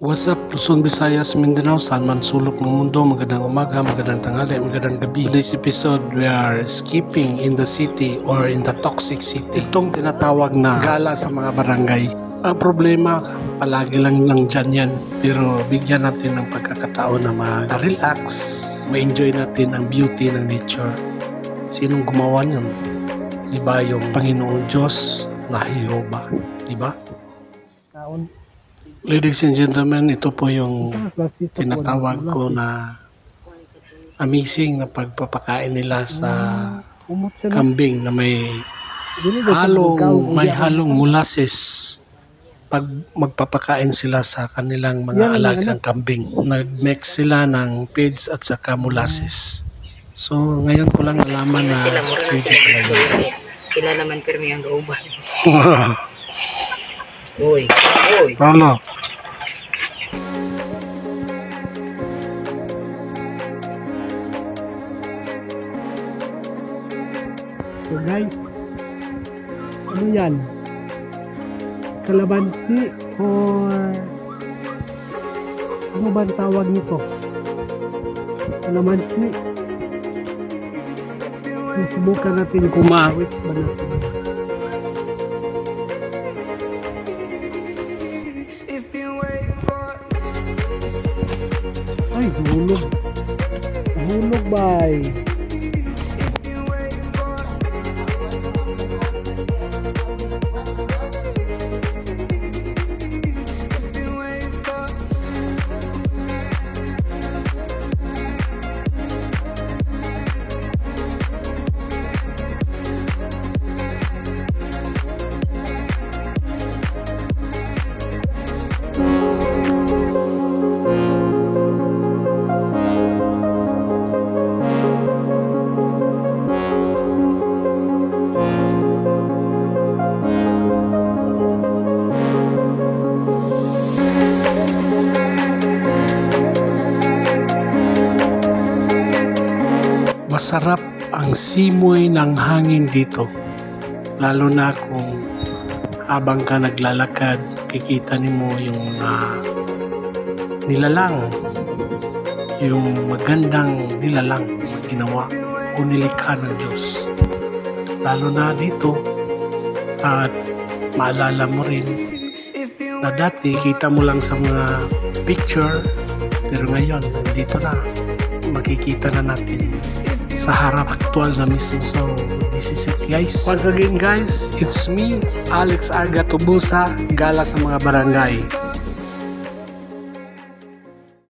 What's up, Luzon, Visayas, Mindanao, saan man sulok ng mundo, magandang umaga, magandang tanghali, magandang gabi. In this episode, we are skipping in the city or in the toxic city. Itong tinatawag na gala sa mga barangay. Ang problema, palagi lang lang dyan yan. Pero bigyan natin ng pagkakataon na mag-relax, ma-enjoy natin ang beauty ng nature. Sinong gumawa niyon? Di ba yung Panginoong Diyos na Jehovah? Di ba? Taon. Ladies and gentlemen, ito po yung tinatawag ko na amazing na pagpapakain nila sa kambing na may halong may halong molasses pag magpapakain sila sa kanilang mga ang alagang kambing. Nag-mix sila ng pigs at saka molasses. So ngayon ko lang nalaman na pwede pala yun. Sila naman pirmi ang gauban. Uy, uy. Paano? So guys, ano yan? Kalabansi or ano ba ang tawag nito? Kalamansi. Susubukan natin kung ma-reach ba natin. Ay, hulog. Hulog bay. Masarap ang simoy ng hangin dito. Lalo na kung habang ka naglalakad, kikita ni mo yung mga nilalang. Yung magandang nilalang na ginawa o nilikha ng Diyos. Lalo na dito at maalala mo rin na dati kita mo lang sa mga picture pero ngayon dito na makikita na natin sa harap aktual na mismo. So, this is it guys. Once again guys, it's me, Alex Arga Tubusa, gala sa mga barangay.